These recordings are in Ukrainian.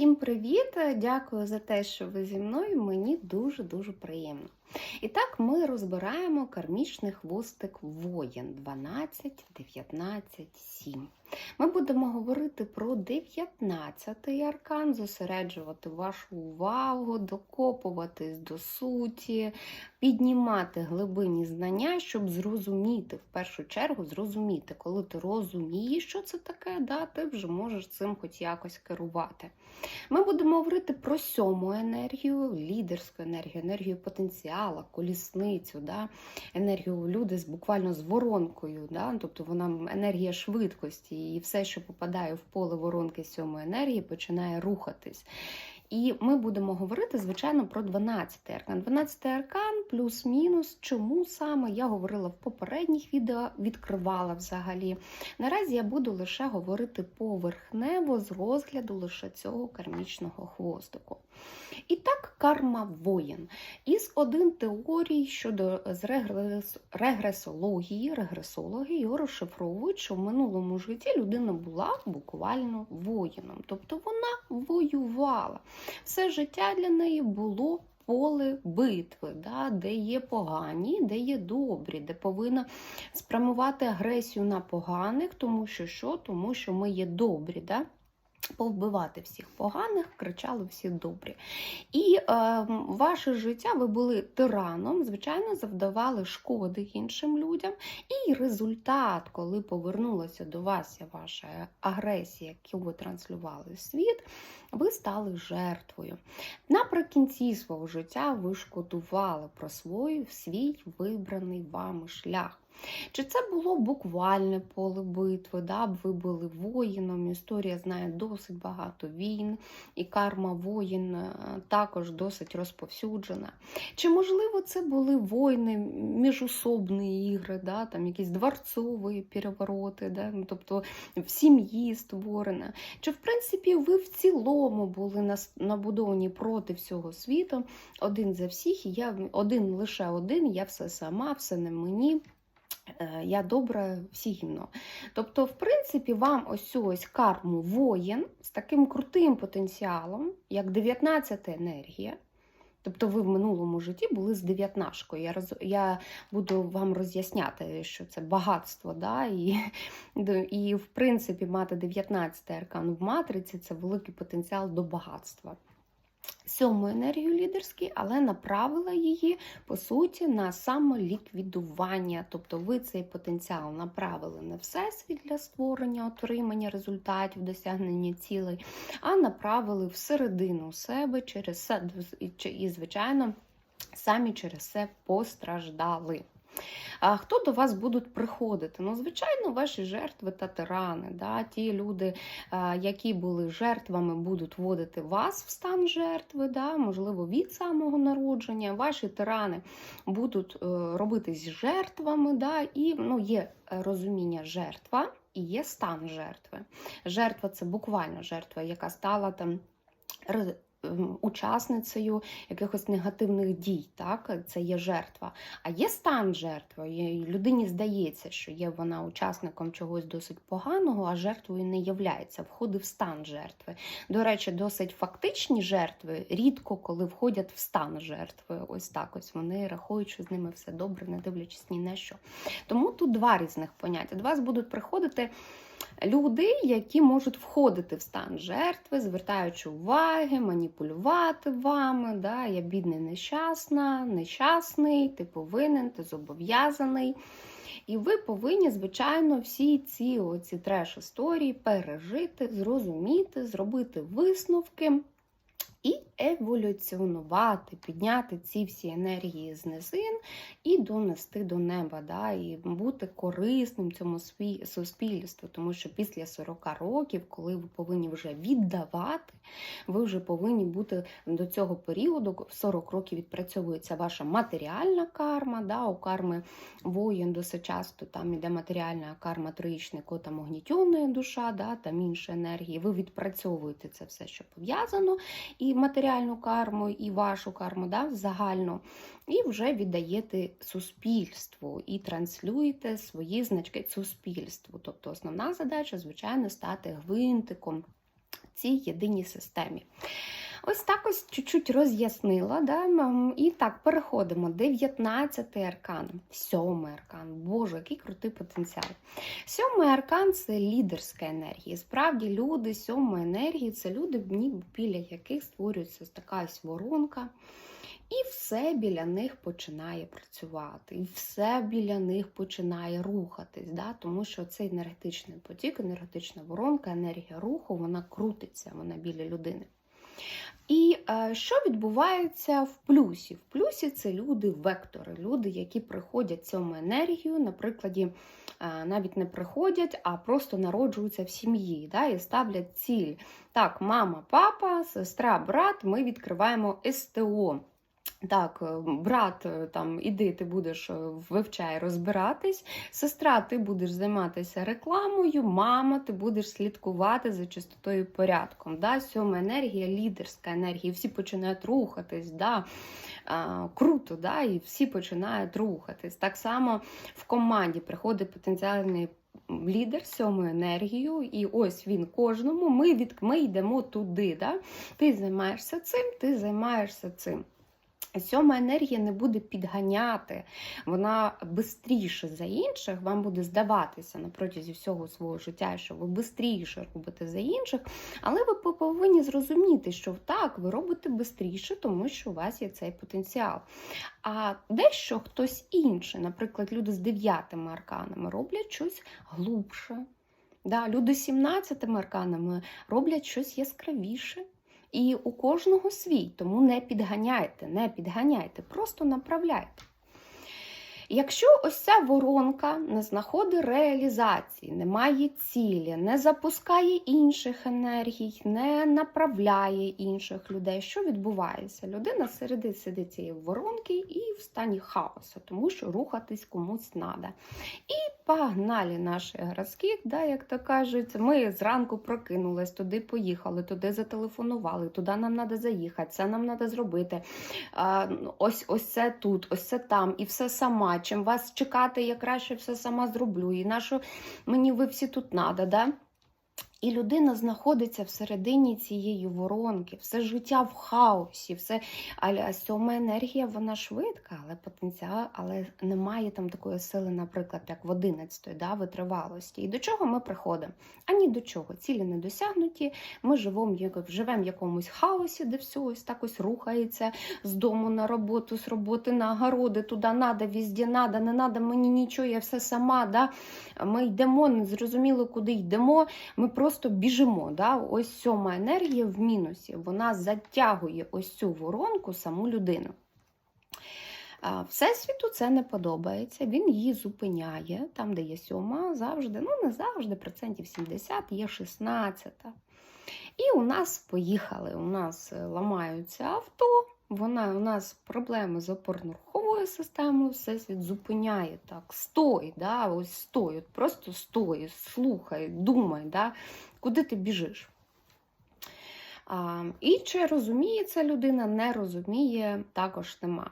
Всім привіт! Дякую за те, що ви зі мною. Мені дуже-дуже приємно. І так, ми розбираємо кармічний хвостик воєн 12, 19, 7. Ми будемо говорити про 19-й аркан, зосереджувати вашу увагу, докопуватись до суті, піднімати глибинні знання, щоб зрозуміти, в першу чергу, зрозуміти, коли ти розумієш, що це таке, да, ти вже можеш цим хоч якось керувати. Ми будемо говорити про сьому енергію, лідерську енергію, енергію потенціала, колісницю, да, енергію люди з буквально з воронкою, да, тобто вона енергія швидкості, і все, що попадає в поле воронки сьомої енергії, починає рухатись. І ми будемо говорити, звичайно, про 12-й аркан. 12-й аркан плюс-мінус. Чому саме я говорила в попередніх відео, відкривала взагалі. Наразі я буду лише говорити поверхнево з розгляду лише цього кармічного хвостику. І так, карма воїн. Із один теорій щодо з регрес... регресології, регресологи його розшифровують, що в минулому житті людина була буквально воїном, тобто вона воювала. Все життя для неї було поле битви, да, де є погані, де є добрі, де повинна спрямувати агресію на поганих, тому що що? Тому що ми є добрі. Да? Повбивати всіх поганих, кричали всі добрі. І е, ваше життя, ви були тираном, звичайно, завдавали шкоди іншим людям. І результат, коли повернулася до вас ваша агресія, яку ви транслювали в світ, ви стали жертвою. Наприкінці свого життя ви шкодували про свій, свій вибраний вами шлях. Чи це було буквальне поле битви? Да? Ви були воїном, історія знає досить багато війн, і карма воїн е, також досить розповсюджена. Чи, можливо, це були війни, міжособні ігри, да? там якісь дворцові перевороти, да? ну, тобто в сім'ї створена? Чи, в принципі, ви в цілому були набудовані проти всього світу, один за всіх, і я один лише один, я все сама, все не мені. Я добре всі. Тобто, в принципі, вам ось ось карму воїн з таким крутим потенціалом, як 19 енергія. Тобто ви в минулому житті були з дев'ятнашкою. Я роз... я буду вам роз'ясняти, що це багатство. да? І, і в принципі, мати 19 аркан в матриці це великий потенціал до багатства сьому енергію лідерській, але направила її, по суті, на самоліквідування. Тобто ви цей потенціал направили не всесвіт для створення, отримання результатів, досягнення цілей, а направили всередину себе через себе і, звичайно, самі через це постраждали. А Хто до вас будуть приходити? Ну, звичайно, ваші жертви та тирани. Да? Ті люди, які були жертвами, будуть вводити вас в стан жертви, да? можливо, від самого народження. Ваші тирани будуть е, робити з жертвами, да? і ну, є розуміння жертва і є стан жертви. Жертва це буквально жертва, яка стала там учасницею якихось негативних дій. Так? Це є жертва. А є стан жертви. Людині здається, що є вона учасником чогось досить поганого, а жертвою не являється, входить в стан жертви. До речі, досить фактичні жертви рідко коли входять в стан жертви. Ось так ось вони рахують, що з ними все добре, не дивлячись ні на що. Тому тут два різних поняття. До вас будуть приходити люди, які можуть входити в стан жертви, звертаючи уваги, маніпулювати вами. Да? Я бідний, нещасна, нещасний, ти повинен, ти зобов'язаний. І ви повинні, звичайно, всі ці оці треш-історії пережити, зрозуміти, зробити висновки і еволюціонувати, підняти ці всі енергії з низин і донести до неба, да, і бути корисним цьому суспільству. Тому що після 40 років, коли ви повинні вже віддавати, ви вже повинні бути до цього періоду, 40 років відпрацьовується ваша матеріальна карма. Да, У карми воїн досить часто там іде матеріальна карма троїчнику, там огнітьонна душа, да, там інші енергії. Ви відпрацьовуєте це все, що пов'язано. і матеріальну карму, і вашу карму да, загальну, і вже віддаєте суспільству і транслюєте свої значки суспільству. Тобто основна задача, звичайно, стати гвинтиком цій єдиній системі. Ось так ось чуть-чуть роз'яснила. Да? І так, переходимо. 19 аркан, 7 аркан. Боже, який крутий потенціал. Сьомий аркан це лідерська енергія. Справді, люди сьомої енергії це люди, ніби біля яких створюється така ось воронка. І все біля них починає працювати, і все біля них починає рухатись, да? тому що цей енергетичний потік, енергетична воронка, енергія руху, вона крутиться, вона біля людини. І е, що відбувається в плюсі? В плюсі це люди-вектори, люди, які приходять цьому енергію, наприклад, е, навіть не приходять, а просто народжуються в сім'ї да, і ставлять ціль. Так, мама, папа, сестра, брат, ми відкриваємо СТО. Так, е, брат, е, там іди, ти будеш е, вивчай розбиратись. Сестра, ти будеш займатися рекламою, мама, ти будеш слідкувати за чистотою і порядком. Да? Сьома енергія, лідерська енергія, всі починають рухатись. Да? А, круто, да? і всі починають рухатись. Так само в команді приходить потенціальний. Лідер сьомою енергією, і ось він кожному. Ми від ми йдемо туди. Да? Ти займаєшся цим, ти займаєшся цим. Сьома енергія не буде підганяти, вона швидше за інших, вам буде здаватися на протязі всього свого життя, що ви швидше робите за інших, але ви повинні зрозуміти, що так, ви робите швидше, тому що у вас є цей потенціал. А дещо хтось інший, наприклад, люди з дев'ятими арканами, роблять щось глубше. Да, Люди з 17 арканами роблять щось яскравіше. І у кожного свій, тому не підганяйте, не підганяйте, просто направляйте. Якщо ось ця воронка не знаходить реалізації, не має цілі, не запускає інших енергій, не направляє інших людей, що відбувається? Людина середи сидить цієї воронки і в стані хаосу, тому що рухатись комусь треба. І погнали наші городські, да, як то кажуть, ми зранку прокинулись, туди поїхали, туди зателефонували, туди нам треба заїхати, це нам треба зробити. Ось, ось це тут, ось це там, і все сама. Чим вас чекати, я краще все сама зроблю. І на що мені ви всі тут надо, да? І людина знаходиться всередині цієї воронки, все життя в хаосі, все а сьома енергія, вона швидка, але потенціал, але немає там такої сили, наприклад, як в 11 да, витривалості. І до чого ми приходимо? А ні до чого. Цілі не досягнуті. Ми живемо живемо в якомусь хаосі, де все ось так ось рухається з дому на роботу, з роботи на огороди, туди надо, візді надо, не надо мені нічого, я все сама. Да? Ми йдемо, не зрозуміло, куди йдемо. Ми просто просто біжимо. Да? Ось сьома енергія в мінусі, вона затягує ось цю воронку саму людину. Всесвіту це не подобається, він її зупиняє, там, де є сьома, завжди, ну не завжди, процентів 70, є 16. І у нас поїхали, у нас е, ламаються авто, вона, у нас проблеми з опорно-руховою системою, всесвіт зупиняє так, стой, да, ось стой, от просто стой, слухай, думай, да, куди ти біжиш. А, І чи розуміє ця людина, не розуміє, також нема.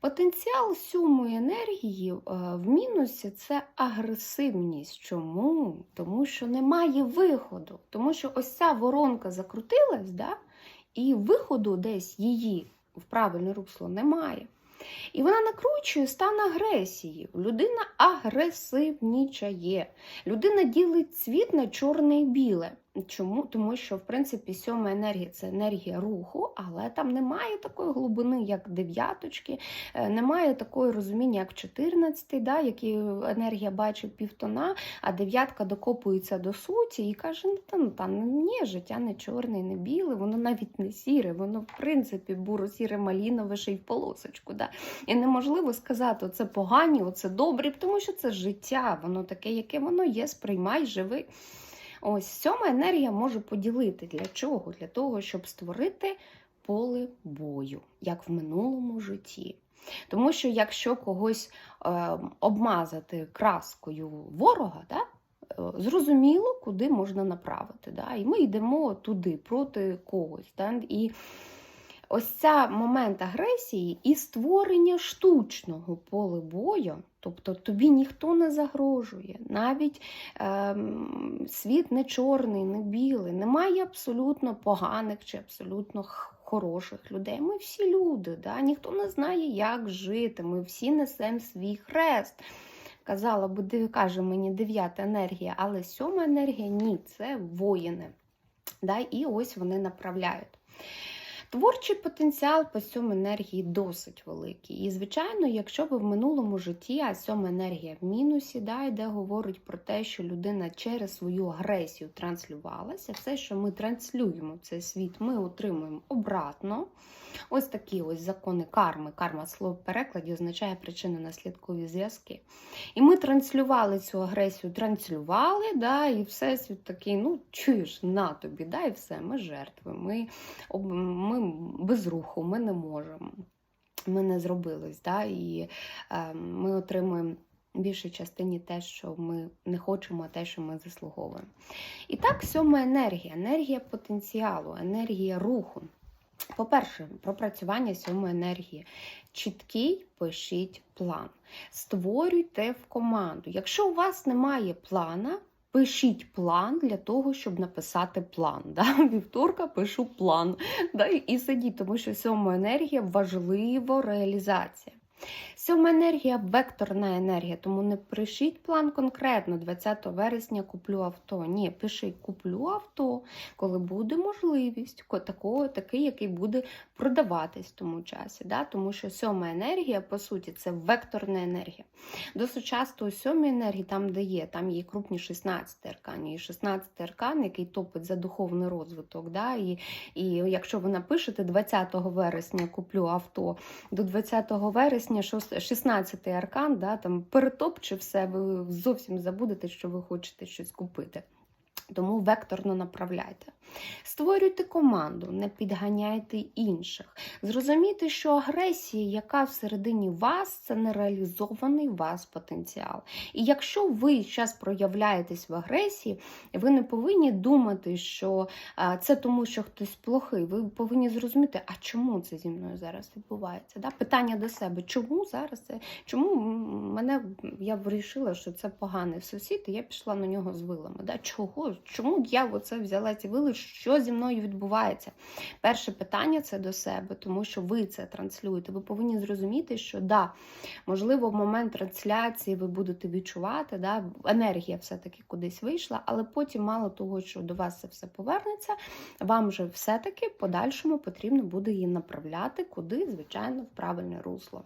Потенціал сьомої енергії е, в мінусі це агресивність. Чому? Тому що немає виходу. Тому що ось ця воронка закрутилась, да? і виходу десь її в правильне русло немає. І вона накручує стан агресії. Людина агресивнічає. Людина ділить цвіт на чорне і біле. Чому? Тому що, в принципі, сьома енергія це енергія руху, але там немає такої глибини, як дев'яточки, е, немає такої розуміння, як 14, да, який енергія бачить півтона, а дев'ятка докопується до суті і каже: ну та ну та ні, життя не чорне, не біле, воно навіть не сіре, воно, в принципі, буро сіре малінове ще й в полосочку. Да. І неможливо сказати, оце погані, оце добрі, тому що це життя, воно таке, яке воно є, сприймай, живи. Ось сьома енергія може поділити. Для чого? Для того, щоб створити поле бою, як в минулому житті. Тому що якщо когось е, обмазати краскою ворога, да, е, зрозуміло, куди можна направити. Да? І ми йдемо туди, проти когось. Да? І ось ця момент агресії і створення штучного поля бою Тобто тобі ніхто не загрожує, навіть ем, світ не чорний, не білий, немає абсолютно поганих чи абсолютно хороших людей. Ми всі люди, да? ніхто не знає, як жити. Ми всі несемо свій хрест. Казала, буде, каже мені дев'ята енергія, але сьома енергія ні, це воїни. Да? І ось вони направляють. Творчий потенціал по сьомій енергії досить великий. І, звичайно, якщо ви в минулому житті, а сьома енергія в мінусі, да, де говорить про те, що людина через свою агресію транслювалася, все, що ми транслюємо в цей світ, ми отримуємо обратно. Ось такі ось закони карми. Карма слово в перекладі означає причинно-наслідкові зв'язки. І ми транслювали цю агресію, транслювали, да, і всесвіт такий, ну чуєш, на тобі, да, і все, ми жертви, ми, ми без руху, ми не можемо. Ми не зробились, да, і е, ми отримуємо більшій частині те, що ми не хочемо, а те, що ми заслуговуємо. І так, сьома енергія, енергія потенціалу, енергія руху. По-перше, пропрацювання сьомої енергії. Чіткий пишіть план. Створюйте в команду. Якщо у вас немає плана, пишіть план для того, щоб написати план. Да? Вівторка пишу план. Да? І сидіть, тому що сьома енергія важлива реалізація. Сьома енергія векторна енергія, тому не пишіть план конкретно 20 вересня куплю авто. Ні, пишіть куплю авто, коли буде можливість, такого, такий, який буде продаватись в тому часі. Да? Тому що сьома енергія, по суті, це векторна енергія. Досить часто у сьомій енергії, там, де є, там є крупні 16 аркан, і 16 аркан, який топить за духовний розвиток. Да? І, і якщо ви напишете 20 вересня куплю авто, до 20 вересня шос- 16 аркан, да, там перетопче все, ви зовсім забудете, що ви хочете щось купити. Тому векторно направляйте. Створюйте команду, не підганяйте інших. Зрозумійте, що агресія, яка всередині вас, це нереалізований вас потенціал. І якщо ви зараз проявляєтесь в агресії, ви не повинні думати, що це тому, що хтось плохий. Ви повинні зрозуміти, а чому це зі мною зараз відбувається. Да? Питання до себе, чому зараз це, чому мене я вирішила, що це поганий сусід, і я пішла на нього з вилами. Да? Чого? Чому я оце взяла ці вили? Що зі мною відбувається? Перше питання це до себе, тому що ви це транслюєте. Ви повинні зрозуміти, що да, можливо, в момент трансляції ви будете відчувати, да, енергія все-таки кудись вийшла, але потім, мало того, що до вас це все повернеться, вам же все-таки подальшому потрібно буде її направляти куди, звичайно, в правильне русло.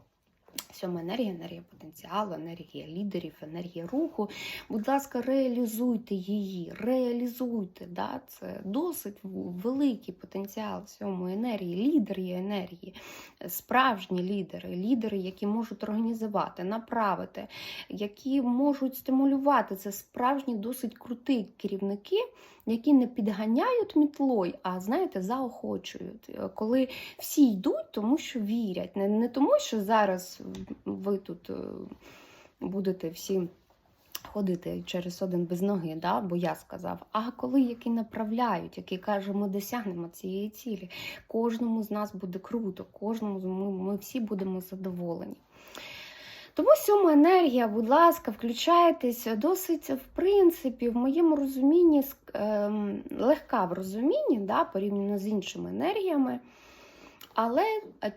Сьома енергія, енергія потенціалу, енергія лідерів, енергія руху. Будь ласка, реалізуйте її, реалізуйте. Да? Це досить великий потенціал сьомої енергії, лідери енергії, справжні лідери, лідери, які можуть організувати, направити, які можуть стимулювати. Це справжні досить круті керівники, які не підганяють мітлой, а знаєте, заохочують. Коли всі йдуть, тому що вірять. Не, не тому, що зараз ви тут е, будете всі ходити через один без ноги, да? бо я сказав, а коли які направляють, які кажуть, ми досягнемо цієї цілі, кожному з нас буде круто, кожному ми, ми всі будемо задоволені. Тому сьома енергія, будь ласка, включайтеся, досить, в принципі, в моєму розумінні, ем, легка в розумінні, да, порівняно з іншими енергіями, але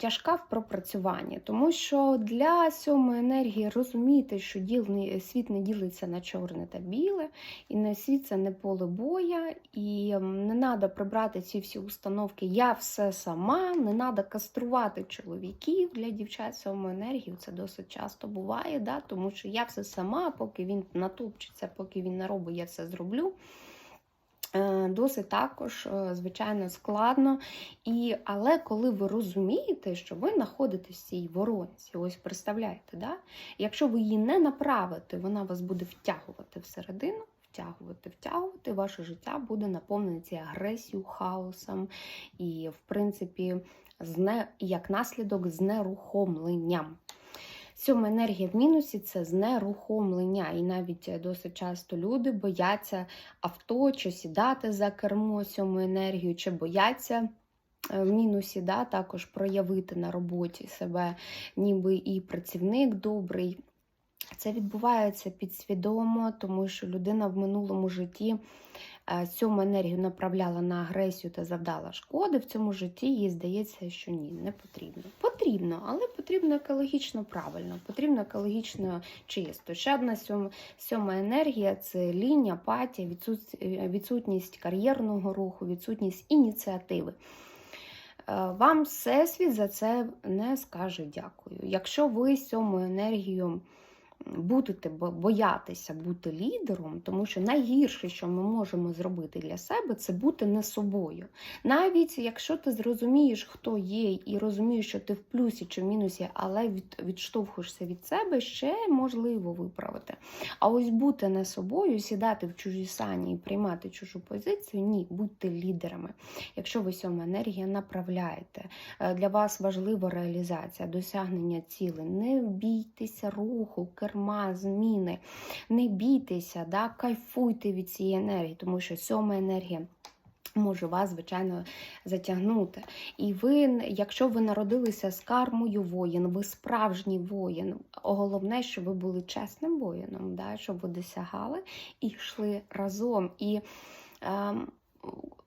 тяжка в пропрацюванні. Тому що для сьомої енергії розуміти, що діл світ не ділиться на чорне та біле, і на світ це не поле боя, і не треба прибрати ці всі установки Я все сама, не треба каструвати чоловіків для дівчат сьомої енергії. Це досить часто буває, да? тому що я все сама, поки він натопчеться, поки він наробить, я все зроблю. Е, Досить також, е, звичайно, складно. І, але коли ви розумієте, що ви знаходитесь в цій воронці, ось представляєте, да? якщо ви її не направите, вона вас буде втягувати всередину, втягувати, втягувати, ваше життя буде наповнене цією агресією, хаосом і, в принципі, зне, як наслідок знерухомленням. Сьома енергія в мінусі це знерухомлення. І навіть досить часто люди бояться авто чи сідати за кермо сьомою енергію, чи бояться. е, В мінусі да, також проявити на роботі себе, ніби і працівник добрий, Це відбувається підсвідомо, тому що людина в минулому житті е, цьому енергію направляла на агресію та завдала шкоди. В цьому житті їй здається, що ні, не потрібно. Потрібно, але потрібно екологічно правильно, потрібно екологічно чисто. Ще одна сьома, сьома енергія це лінь, апатія, відсутність кар'єрного руху, відсутність ініціативи. Е, Вам Всесвіт за це не скаже дякую. Якщо ви сьому енергію будете боятися бути лідером, тому що найгірше, що ми можемо зробити для себе, це бути не собою. Навіть якщо ти зрозумієш, хто є, і розумієш, що ти в плюсі чи в мінусі, але відштовхуєшся від себе, ще можливо виправити. А ось бути не собою, сідати в чужі сані і приймати чужу позицію, ні, будьте лідерами. Якщо ви сьому енергія направляєте, Е, для вас важлива реалізація, досягнення цілей. Не бійтеся руху, керма, зміни. Не бійтеся, да? кайфуйте від цієї енергії, тому що сьома енергія. Може вас, звичайно, затягнути. І ви, якщо ви народилися з кармою воїн, ви справжній воїн. Головне, щоб ви були чесним воїном, да? щоб ви досягали і йшли разом. І ем,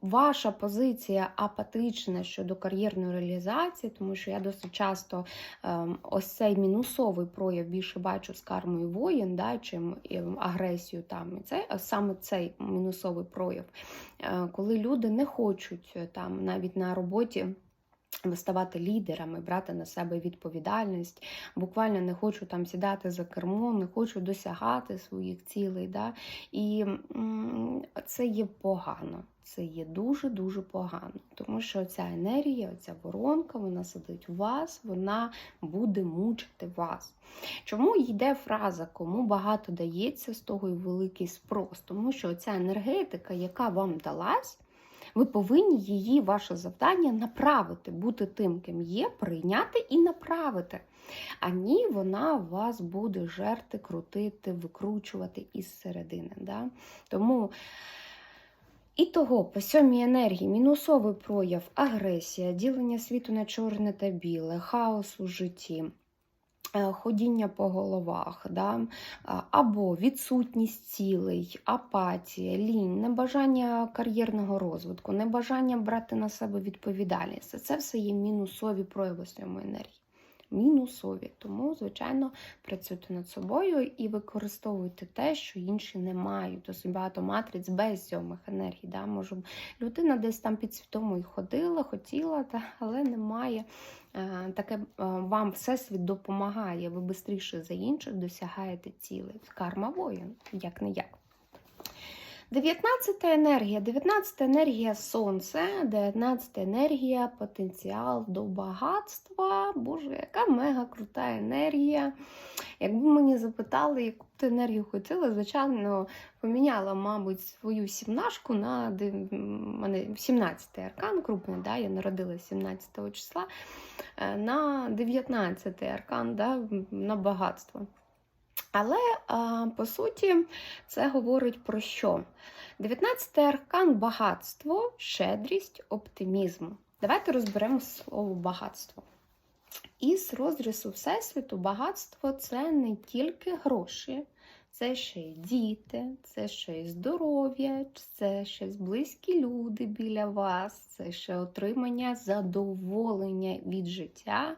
ваша позиція апатична щодо кар'єрної реалізації, тому що я досить часто ем, ось цей мінусовий прояв більше бачу з кармою воїн, да, чим ем, агресію там. І це саме цей мінусовий прояв, е, коли люди не хочуть е, там навіть на роботі. Ставати лідерами, брати на себе відповідальність, буквально не хочу там сідати за кермо, не хочу досягати своїх цілей. Да? І це є погано. Це є дуже-дуже погано, тому що ця енергія, ця воронка, вона сидить у вас, вона буде мучити вас. Чому йде фраза, кому багато дається, з того і великий спрос? Тому що ця енергетика, яка вам далась, ви повинні її, ваше завдання, направити, бути тим, ким є, прийняти і направити. А ні, вона вас буде жерти, крутити, викручувати із середини. Да? Тому. І того по сьомій енергії мінусовий прояв, агресія, ділення світу на чорне та біле, хаос у житті, ходіння по головах, да? або відсутність цілей, апатія, лінь, небажання кар'єрного розвитку, небажання брати на себе відповідальність. Це все є мінусові прояви сьомої енергії. Мінусові. Тому, звичайно, працюйте над собою і використовуйте те, що інші не мають. Досить багато матриць без сьомих енергій. Да? Може, людина десь там під свідомою ходила, хотіла, та, але немає. Е, Таке е, вам всесвіт допомагає, ви швидше за інших досягаєте цілей. Карма воїн, як не як. 19 енергія. 19 енергія сонце, 19 енергія, потенціал до багатства. Боже, яка мега крута енергія. Якби мені запитали, яку б ти енергію хотіла, звичайно, поміняла, мабуть, свою сімнашку на мене 17 аркан, крупний, да, я народилася 17 числа, е, на 19 аркан, да, на багатство. Але по суті це говорить про що? 19 аркан багатство, щедрість, оптимізм. Давайте розберемо слово багатство. Із розрису Всесвіту багатство це не тільки гроші, це ще й діти, це ще й здоров'я, це ще близькі люди біля вас, це ще отримання задоволення від життя,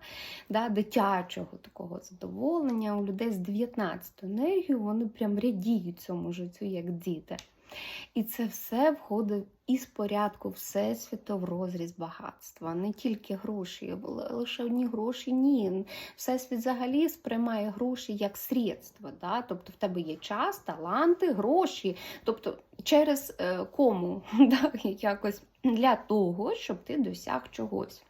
да, дитячого такого задоволення. У людей з 19 енергією вони прям радіють цьому життю, як діти. І це все входить із порядку Всесвіту в розріз багатства. Не тільки гроші, л- лише одні гроші ні. Всесвіт взагалі сприймає гроші як средство. Да? Тобто в тебе є час, таланти, гроші. Тобто через е, кому да? якось для того, щоб ти досяг чогось.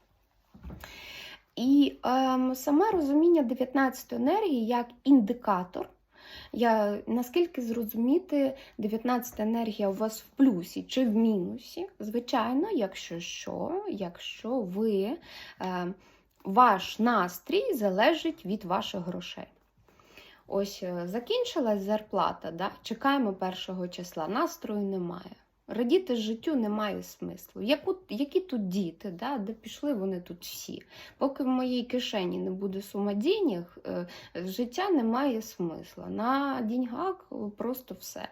І ем, саме розуміння 19 енергії як індикатор. Я наскільки зрозуміти, 19 енергія у вас в плюсі чи в мінусі? Звичайно, якщо що, якщо ви, е, ваш настрій залежить від ваших грошей. Ось е, закінчилась зарплата, да? чекаємо першого числа, настрою немає. Радіти життю немає смислу. Яку, які тут діти, да? де пішли вони тут всі. Поки в моїй кишені не буде сума денег, життя не має смисла. На деньгах просто все.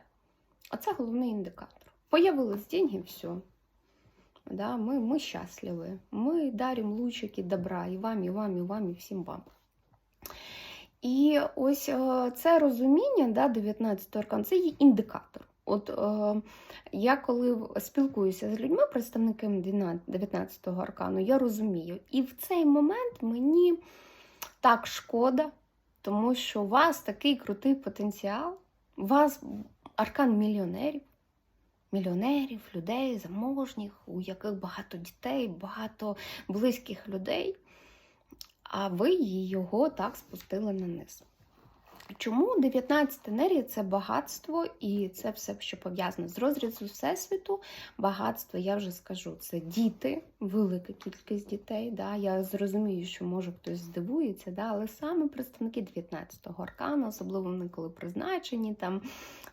А це головний індикатор. Появились деньги, все. Да, ми, ми щасливі. Ми даримо лучики добра і вам, і вам, і вам, і всім вам. І ось е, це розуміння, да, 19 аркан, це є індикатор. От е, я коли спілкуюся з людьми, представниками 19-го аркану, я розумію. І в цей момент мені так шкода, тому що у вас такий крутий потенціал, у вас аркан мільйонерів, мільйонерів, людей заможніх, у яких багато дітей, багато близьких людей, а ви його так спустили на низ. Чому 19 енергія це багатство, і це все, що пов'язане з розрізу Всесвіту. Багатство, я вже скажу, це діти, велика кількість дітей. Да? Я зрозумію, що може хтось здивується, да? але саме представники 19-го аркану, особливо вони коли призначені, там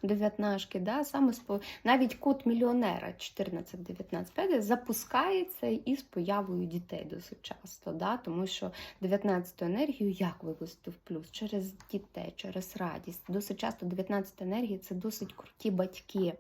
19 да? саме спо- навіть код мільйонера 14-19 запускається із появою дітей досить часто, да? тому що 19-ту енергію як вивести в плюс? Через дітей, через радість. Досить часто 19 енергії це досить круті батьки,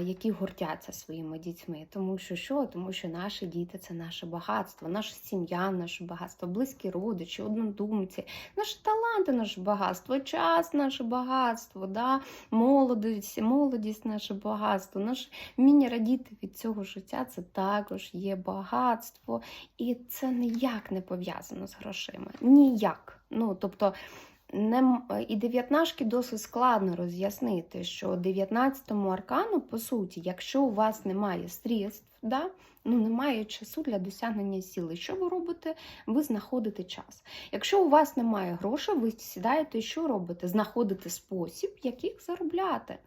які гордяться своїми дітьми. Тому що що? Тому що наші діти це наше багатство, наша сім'я, наше багатство, близькі родичі, однодумці, наші таланти, наше багатство, час, наше багатство, да? молодість, молодість, наше багатство, наше вміння радіти від цього життя це також є багатство. І це ніяк не пов'язано з грошима. Ніяк. Ну, тобто, не, і дев'ятнашки досить складно роз'яснити, що 19-му аркану, по суті, якщо у вас немає средств, да, ну, немає часу для досягнення сили, що ви робите? Ви знаходите час. Якщо у вас немає грошей, ви сідаєте і що робите? Знаходите спосіб, як їх заробляти.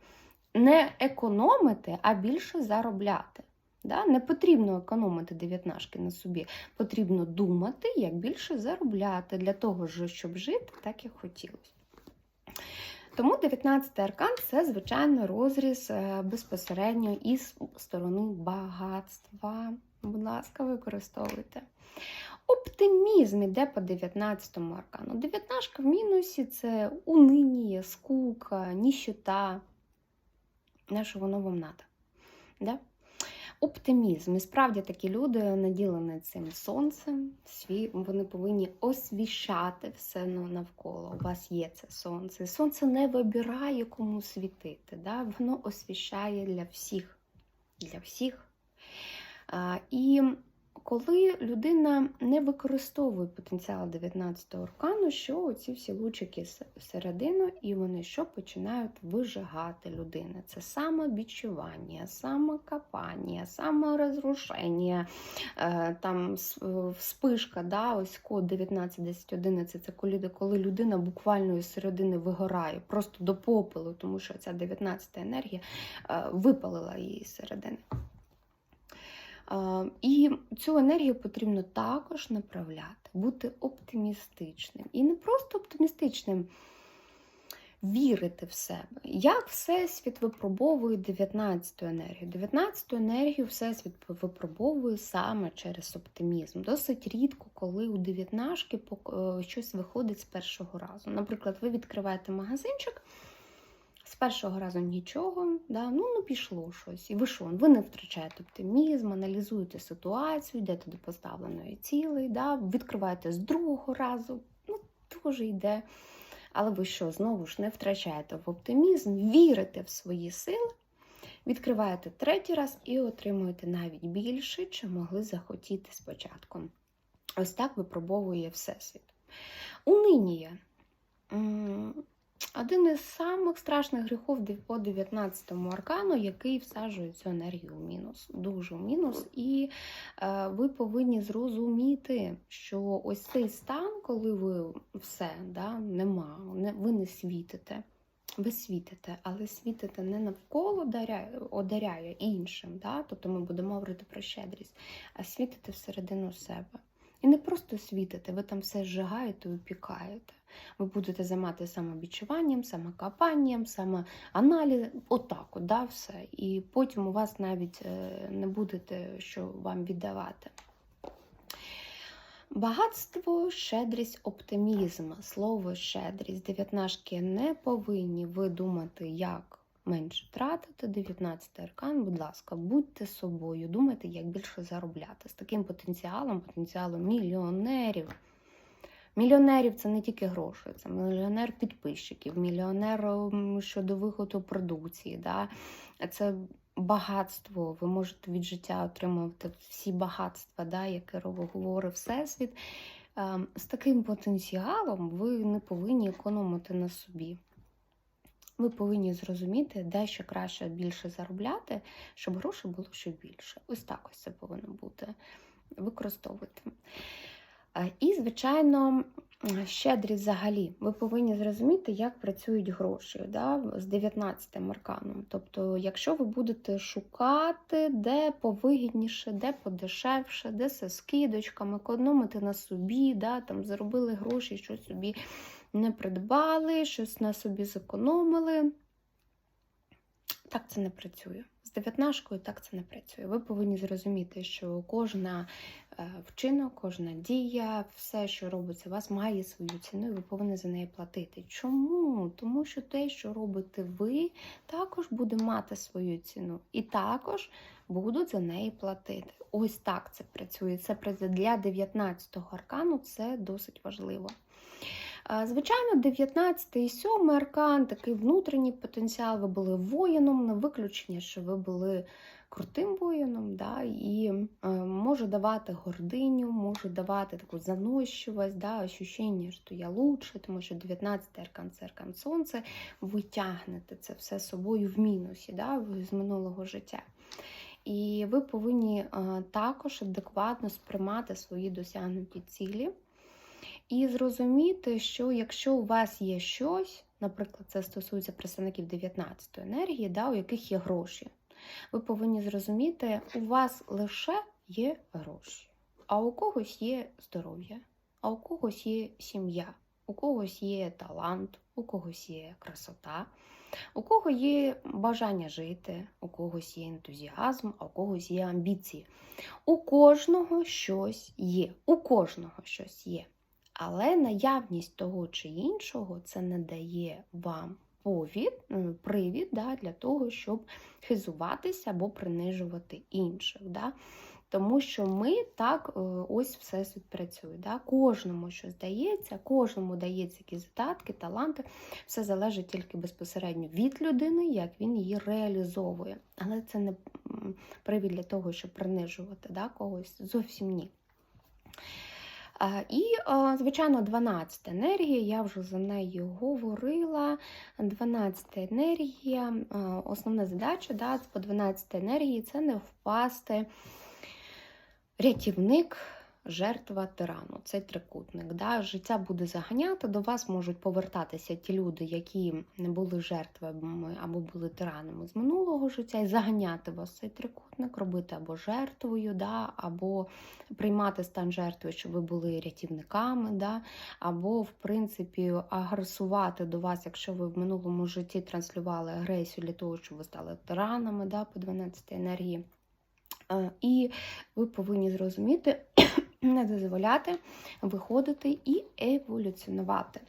Не економити, а більше заробляти. Да? Не потрібно економити дев'ятнашки на собі. Потрібно думати, як більше заробляти для того, щоб жити так, як хотілося. Тому 19 аркан це, звичайно, розріз е, безпосередньо із сторони багатства. Будь ласка, використовуйте. Оптимізм іде по 19 аркану. 19 в мінусі це унинія, скука, ніщота. На що воно вам надо? Да? Оптимізм. І справді такі люди наділені цим сонцем, вони повинні освіщати все ну, навколо. У вас є це сонце. Сонце не вибирає, кому світити. Да? Воно освіщає для всіх. Для всіх. А, і коли людина не використовує потенціал 19-го аркану, що оці всі лучики с- всередину, і вони що починають вижигати людини. Це самовідчування, самокопання, саморозрушення, е, там е, вспишка, да, ось код 19, 10, 11, це коли, коли людина буквально із середини вигорає, просто до попелу, тому що ця 19-та енергія е, випалила її з середини. І цю енергію потрібно також направляти, бути оптимістичним. І не просто оптимістичним, вірити в себе. Як Всесвіт випробовує 19-ту енергію? 19-ту енергію Всесвіт випробовує саме через оптимізм. Досить рідко, коли у 19-шки пок- е, щось виходить з першого разу. Наприклад, ви відкриваєте магазинчик. З першого разу нічого, да? ну не пішло щось. І ви що? Ви не втрачаєте оптимізм, аналізуєте ситуацію, йдете до поставленої цілей, да? відкриваєте з другого разу, ну теж йде. Але ви що, знову ж не втрачаєте в оптимізм, вірите в свої сили, відкриваєте третій раз і отримуєте навіть більше, чим могли захотіти спочатку. Ось так випробовує Всесвіт. Унинія. Один із самих страшних гріхів по 19-му аркану, який всаджує цю енергію в мінус, дуже в мінус. І е, ви повинні зрозуміти, що ось цей стан, коли ви все да, нема, не, ви не світите. Ви світите, але світите не навколо одаряє іншим. Да? Тобто ми будемо говорити про щедрість, а світите всередину себе. І не просто світите, ви там все зжигаєте, випікаєте. Ви будете займатися самовідчуванням, самокопанням, самоаналізом, отак, от, да, все. І потім у вас навіть е, не будете, що вам віддавати. Багатство, щедрість, оптимізм. Слово щедрість. Дев'ятнашки не повинні ви думати, як менше тратити. 19 аркан, будь ласка, будьте собою, думайте, як більше заробляти. З таким потенціалом, потенціалом мільйонерів. Мільйонерів це не тільки гроші, це мільйонер підписчиків, мільйонер щодо виходу продукції. Да? Це багатство. Ви можете від життя отримувати всі багатства, да, яке говорить Всесвіт. Ем, З таким потенціалом ви не повинні економити на собі. Ви повинні зрозуміти, де ще краще більше заробляти, щоб грошей було ще більше. Ось так ось це повинно бути. Використовувати. Е, І, звичайно, щедрість взагалі. Ви повинні зрозуміти, як працюють гроші да, з 19 арканом. Тобто, якщо ви будете шукати, де повигідніше, де подешевше, де зі скидочками, економити на собі, да, там заробили гроші, щось собі не придбали, щось на собі зекономили. Так це не працює. З дев'ятнашкою так це не працює. Ви повинні зрозуміти, що кожна е, вчинок, кожна дія, все, що робиться, у вас має свою ціну, і ви повинні за неї платити. Чому? Тому що те, що робите ви, також буде мати свою ціну. І також будуть за неї платити. Ось так це працює. Це для 19-го аркану, це досить важливо. Звичайно, 19 і 7 аркан, такий внутрішній потенціал, ви були воїном, на виключення, що ви були крутим воїном, да, і е, може давати гординю, може давати таку заносчивость, да, ощущення, що я лучше, тому що 19 аркан це аркан сонце, ви тягнете це все собою в мінусі да, з минулого життя. І ви повинні е, також адекватно сприймати свої досягнуті цілі. І зрозуміти, що якщо у вас є щось, наприклад, це стосується представників 19-ї енергії, да, у яких є гроші, ви повинні зрозуміти, у вас лише є гроші, а у когось є здоров'я, а у когось є сім'я, у когось є талант, у когось є красота, у кого є бажання жити, у когось є ентузіазм, а у когось є амбіції. У кожного щось є, у кожного щось є. Але наявність того чи іншого це не дає вам повід, е, привід да, для того, щоб хизуватися або принижувати інших. Да? Тому що ми так е, ось всесвіт працює. Да? Кожному щось дається, кожному дається якісь задатки, таланти. Все залежить тільки безпосередньо від людини, як він її реалізовує. Але це не привід для того, щоб принижувати да, когось. Зовсім ні. І, звичайно, 12 енергія, я вже за нею говорила. 12 енергія, основна задача да, по 12 енергії це не впасти рятівник, жертва тирану. Цей трикутник. Да? Життя буде заганяти, до вас можуть повертатися ті люди, які не були жертвами або були тиранами з минулого життя, і заганяти вас цей трикутник, робити або жертвою, да? або приймати стан жертви, щоб ви були рятівниками, да? або, в принципі, агресувати до вас, якщо ви в минулому житті транслювали агресію для того, щоб ви стали тиранами да? по 12 енергії. Е, І ви повинні зрозуміти, не дозволяти виходити і еволюціонувати.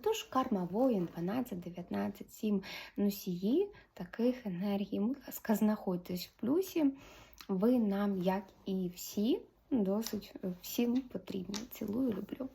Тож карма воїн 12, 19, 7 носії таких енергій. Будь ласка, знаходьтесь в плюсі. Ви нам, як і всі, досить всім потрібні. Цілую, люблю.